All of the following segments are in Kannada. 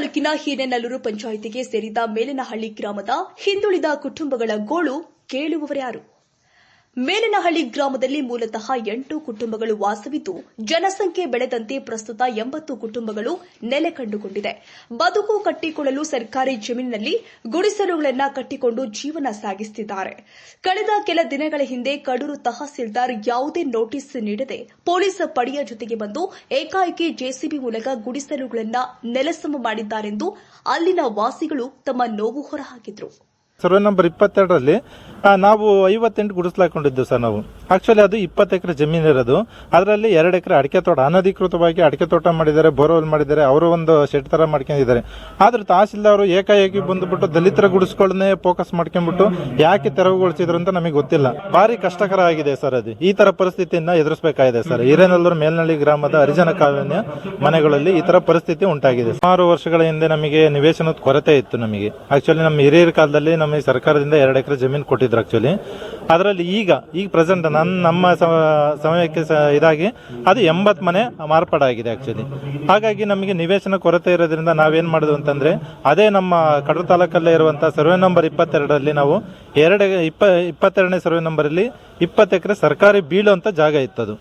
ತಾಲೂಕಿನ ಹಿರೇನಲ್ಲೂರು ಪಂಚಾಯಿತಿಗೆ ಸೇರಿದ ಮೇಲನಹಳ್ಳಿ ಗ್ರಾಮದ ಹಿಂದುಳಿದ ಕುಟುಂಬಗಳ ಗೋಳು ಕೇಳುವವರ್ಯಾರು. ಮೇಲಿನಹಳ್ಳಿ ಗ್ರಾಮದಲ್ಲಿ ಮೂಲತಃ ಎಂಟು ಕುಟುಂಬಗಳು ವಾಸವಿದ್ದು, ಜನಸಂಖ್ಯೆ ಬೆಳೆದಂತೆ ಪ್ರಸ್ತುತ ಎಂಬತ್ತು ಕುಟುಂಬಗಳು ನೆಲೆ ಕಂಡುಕೊಂಡಿದೆ. ಬದುಕು ಕಟ್ಟಿಕೊಳ್ಳಲು ಸರ್ಕಾರಿ ಜಮೀನಿನಲ್ಲಿ ಗುಡಿಸಲುಗಳನ್ನು ಕಟ್ಟಿಕೊಂಡು ಜೀವನ ಸಾಗಿಸುತ್ತಿದ್ದಾರೆ ಕಳೆದ ಕೆಲ ದಿನಗಳ ಹಿಂದೆ ಕಡೂರು ತಹಸೀಲ್ದಾರ್ ಯಾವುದೇ ನೋಟಿಸ್ ನೀಡದೆ ಪೊಲೀಸ್ ಪಡೆಯ ಜೊತೆಗೆ ಬಂದು ಏಕಾಏಕಿ ಜೆಸಿಬಿ ಮೂಲಕ ಗುಡಿಸಲುಗಳನ್ನು ನೆಲಸಮ ಮಾಡಿದ್ದಾರೆಂದು ಅಲ್ಲಿನ ವಾಸಿಗಳು ತಮ್ಮ ನೋವು ಹೊರಹಾಕಿದರು. ಸರ್ವೆ ನಂಬರ್ ಇಪ್ಪತ್ತೆರಡರಲ್ಲಿ ನಾವು ಐವತ್ತೆಂಟು ಗುಡಿಸ್ಲು ಹಾಕೊಂಡಿದ್ದು ಸರ್ ನಾವು. ಆಕ್ಚುಲಿ ಅದು ಇಪ್ಪತ್ತು ಎಕರೆ ಜಮೀನು ಇರೋದು. ಅದರಲ್ಲಿ ಎರಡು ಎಕರೆ ಅಡಿಕೆ ತೋಟ, ಅನಧಿಕೃತವಾಗಿ ಅಡಿಕೆ ತೋಟ ಮಾಡಿದ್ದಾರೆ, ಬೋರ್ವೆಲ್ ಮಾಡಿದ್ದಾರೆ, ಅವರು ಒಂದು ಶೆಡ್ ಥರ ಮಾಡ್ಕೊಂಡಿದ್ದಾರೆ. ಆದ್ರೆ ತಹಸೀಲ್ದಾರರು ಏಕಾಏಕಿ ಬಂದುಬಿಟ್ಟು ದಲಿತರ ಗುಡಿಸ್ಗಳನ್ನೇ ಫೋಕಸ್ ಮಾಡ್ಕೊಂಡ್ಬಿಟ್ಟು ಯಾಕೆ ತೆರವುಗೊಳಿಸಿದ್ರು ಅಂತ ನಮಗೆ ಗೊತ್ತಿಲ್ಲ. ಭಾರಿ ಕಷ್ಟಕರ ಆಗಿದೆ ಸರ್ ಅದು. ಈ ತರ ಪರಿಸ್ಥಿತಿಯನ್ನು ಎದುರಿಸಬೇಕಾಗಿದೆ ಸರ್. ಹಿರೇನಲ್ಲೂರು ಮೇಲ್ನಳ್ಳಿ ಗ್ರಾಮದ ಹರಿಜನ ಕಾಲೋನಿಯ ಮನೆಗಳಲ್ಲಿ ಈ ತರ ಪರಿಸ್ಥಿತಿ ಉಂಟಾಗಿದೆ. ಸುಮಾರು ವರ್ಷಗಳ ಹಿಂದೆ ನಮಗೆ ನಿವೇಶನದ ಕೊರತೆ ಇತ್ತು ನಮಗೆ. ಆಕ್ಚುಲಿ ನಮ್ಮ ಹಿರಿಯರ ಕಾಲದಲ್ಲಿ ನಮಗೆ ಸರ್ಕಾರದಿಂದ ಎರಡು ಎಕರೆ ಜಮೀನು ಕೊಟ್ಟಿದ್ರು ಆ್ಯಕ್ಚುಲಿ ಅದರಲ್ಲಿ ಈಗ ಈಗ ಪ್ರೆಸೆಂಟ್ ನನ್ನ ನಮ್ಮ ಸಮಯಕ್ಕೆ ಇದಾಗಿ ಅದು ಎಂಬತ್ತು ಮನೆ ಮಾರ್ಪಾಡಾಗಿದೆ ಆ್ಯಕ್ಚುಲಿ ಹಾಗಾಗಿ ನಮಗೆ ನಿವೇಶನ ಕೊರತೆ ಇರೋದ್ರಿಂದ ನಾವೇನು ಮಾಡಿದ್ವು ಅಂತಂದ್ರೆ, ಅದೇ ನಮ್ಮ ಕಡೂರು ತಾಲೂಕಲ್ಲೇ ಇರುವಂಥ ಸರ್ವೆ ನಂಬರ್ ಇಪ್ಪತ್ತೆರಡರಲ್ಲಿ ನಾವು ಎರಡು, ಇಪ್ಪ, ಇಪ್ಪತ್ತೆರಡನೇ ಸರ್ವೆ ನಂಬರಲ್ಲಿ ಇಪ್ಪತ್ತು ಎಕರೆ ಸರ್ಕಾರಿ ಬೀಳುವಂಥ ಜಾಗ ಇತ್ತದು.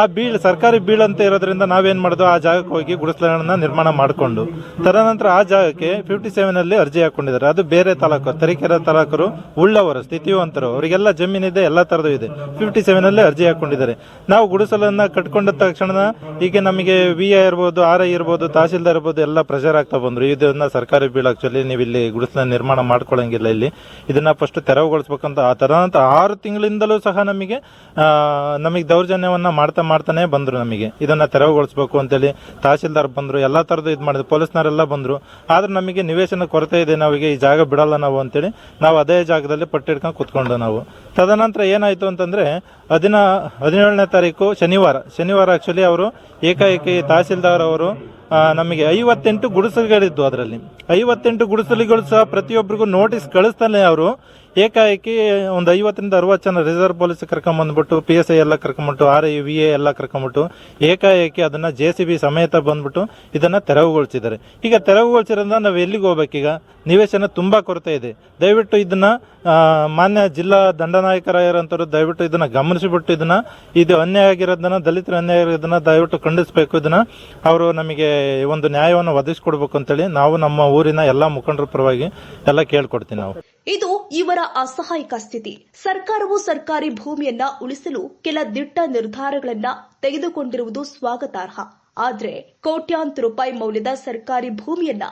ಆ ಬೀಳ್ ಸರ್ಕಾರಿ ಬೀಳಂತ ಇರೋದ್ರಿಂದ ನಾವೇನ್ ಮಾಡಿದ್ವು ಆ ಜಾಗಕ್ಕೆ ಹೋಗಿ ಗುಡಿಸಲನ್ನ ನಿರ್ಮಾಣ ಮಾಡಿಕೊಂಡು ತದನಂತರ ಆ ಜಾಗಕ್ಕೆ ಫಿಫ್ಟಿ ಸೆವೆನ್ ಅಲ್ಲಿ ಅರ್ಜಿ ಹಾಕೊಂಡಿದ್ದಾರೆ. ಅದು ಬೇರೆ ತಾಲೂಕು, ತರೀಕೆರೆ ತಾಲೂಕರು ಉಳ್ಳವರು, ಸ್ಥಿತಿವಂತರು, ಅವರಿಗೆಲ್ಲ ಜಮೀನಿದೆ, ಎಲ್ಲ ಥರದ್ದು ಇದೆ. ಫಿಫ್ಟಿ ಸೆವೆನ್ ಅಲ್ಲಿ ಅರ್ಜಿ ಹಾಕೊಂಡಿದ್ದಾರೆ. ನಾವು ಗುಡಿಸಲನ್ನ ಕಟ್ಕೊಂಡ ತಕ್ಷಣ ಈಗ ನಮಗೆ ವಿ ಐ ಇರ್ಬೋದು ಆರ್ ಐ ಇರ್ಬೋದು, ತಹಸೀಲ್ದಾರ್ ಇರ್ಬೋದು, ಎಲ್ಲ ಪ್ರೆಷರ್ ಆಗ್ತಾ ಬಂದ್ರು. ಇದನ್ನ ಸರ್ಕಾರಿ ಬೀಳ್ ಆಕ್ಚುಲಿ ನೀವು ಇಲ್ಲಿ ಗುಡಿಸಲ ನಿರ್ಮಾಣ ಮಾಡ್ಕೊಳ್ಳೋಂಗಿಲ್ಲ ಇಲ್ಲಿ. ಇದನ್ನ ಫಸ್ಟ್ ತೆರವುಗೊಳಿಸ್ಬೇಕಂತ ಆ ತದನಂತರ ಆರು ತಿಂಗಳಿಂದಲೂ ಸಹ ನಮಗೆ ನಮಗೆ ದೌರ್ಜನ್ಯವನ್ನ ಮಾಡ್ತಾ ಮಾಡ್ತಾನೆ ಬಂದ್ರು ನಮಗೆ. ಇದನ್ನ ತೆರವುಗೊಳಿಸಬೇಕು ಅಂತೇಳಿ ತಹಸೀಲ್ದಾರ್ ಬಂದ್ರು, ಎಲ್ಲಾ ತರದ್ದು ಇದು ಮಾಡಿದ್ರು, ಪೊಲೀಸ್ನವರೆಲ್ಲ ಬಂದ್ರು. ಆದ್ರೆ ನಮಗೆ ನಿವೇಶನ ಕೊರತೆ ಇದೆ ನಾವಿಗೆ ಈ ಜಾಗ ಬಿಡಲ್ಲ ನಾವು ಅಂತೇಳಿ ನಾವು ಅದೇ ಜಾಗದಲ್ಲಿ ಪಟ್ಟಿಡ್ಕೊಂಡು ಕುತ್ಕೊಂಡು ನಾವು. ತದನಂತರ ಏನಾಯ್ತು ಅಂತಂದ್ರೆ ಹದಿನ, ಹದಿನೇಳನೇ ತಾರೀಕು ಶನಿವಾರ. ಶನಿವಾರ ಆಕ್ಚುಲಿ ಅವರು ಏಕಾಏಕಿ ತಹಸೀಲ್ದಾರ್ ಅವರು ನಮಗೆ ಐವತ್ತೆಂಟು ಗುಡಿಸಲುಗಳಿದ್ದು ಅದರಲ್ಲಿ. ಐವತ್ತೆಂಟು ಗುಡಿಸಲುಗಳು ಸಹ ಪ್ರತಿಯೊಬ್ಬರಿಗೂ ನೋಟಿಸ್ ಕಳಿಸ್ತಾನೆ ಅವರು. ಏಕಾಏಕಿ ಒಂದು ಐವತ್ತರಿಂದ ಅರವತ್ತು ಜನ ರಿಸರ್ವ್ ಪೊಲೀಸ್ ಕರ್ಕೊಂಬಂದ್ಬಿಟ್ಟು ಪಿ ಎಸ್ ಐ ಎಲ್ಲ ಕರ್ಕೊಂಬಿಟ್ಟು ಆರ್ ಐ ವಿ ಎ ಎಲ್ಲ ಕರ್ಕೊಂಬಿಟ್ಟು, ಏಕಾಏಕಿ ಅದನ್ನ ಜೆ ಸಿ ಬಿ ಸಮೇತ ಬಂದ್ಬಿಟ್ಟು ಇದನ್ನ ತೆರವುಗೊಳಿಸಿದ್ದಾರೆ. ಈಗ ತೆರವುಗೊಳಿಸಿರೋದ್ರಿಂದ ನಾವು ಎಲ್ಲಿಗೆ ಹೋಗ್ಬೇಕೀಗ? ನಿವೇಶನ ತುಂಬಾ ಕೊರತೆ ಇದೆ. ದಯವಿಟ್ಟು ಇದನ್ನ ಮಾನ್ಯ ಜಿಲ್ಲಾ ದಂಡನಾಯಕರಾಗಿರೋಂಥವ್ರು ದಯವಿಟ್ಟು ಇದನ್ನ ಗಮನಿಸಿಬಿಟ್ಟು ಇದನ್ನ, ಇದು ಅನ್ಯಾಯ ಆಗಿರೋದನ್ನ, ದಲಿತರ ಅನ್ಯಾಯ ಆಗಿರೋದನ್ನ ದಯವಿಟ್ಟು ಖಂಡಿಸಬೇಕು ಇದನ್ನ. ಅವರು ನಮಗೆ ಒಂದು ನ್ಯಾಯವನ್ನು ಒದಗಿಸ್ಕೊಡ್ಬೇಕು ಅಂತೇಳಿ ನಾವು ನಮ್ಮ ಊರಿನ ಎಲ್ಲಾ ಮುಖಂಡರ ಪರವಾಗಿ ಎಲ್ಲ ಕೇಳ್ಕೊಡ್ತೀವಿ ನಾವು. ಇದು ಇವರ ಅಸಹಾಯಕ ಸ್ಥಿತಿ. ಸರ್ಕಾರವು ಸರ್ಕಾರಿ ಭೂಮಿಯನ್ನ ಉಳಿಸಲು ಕೆಲ ದಿಟ್ಟ ನಿರ್ಧಾರಗಳನ್ನ ತೆಗೆದುಕೊಂಡಿರುವುದು ಸ್ವಾಗತಾರ್ಹ. ಆದರೆ ಕೋಟ್ಯಾಂತರ ರೂಪಾಯಿ ಮೌಲ್ಯದ ಸರ್ಕಾರಿ ಭೂಮಿಯನ್ನ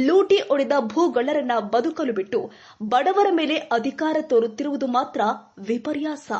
ಲೂಟಿ ಒಡೆದ ಭೂಗಳ್ಳರನ್ನ ಬದುಕಲು ಬಿಟ್ಟು ಬಡವರ ಮೇಲೆ ಅಧಿಕಾರ ತೋರುತ್ತಿರುವುದು ಮಾತ್ರ ವಿಪರ್ಯಾಸ.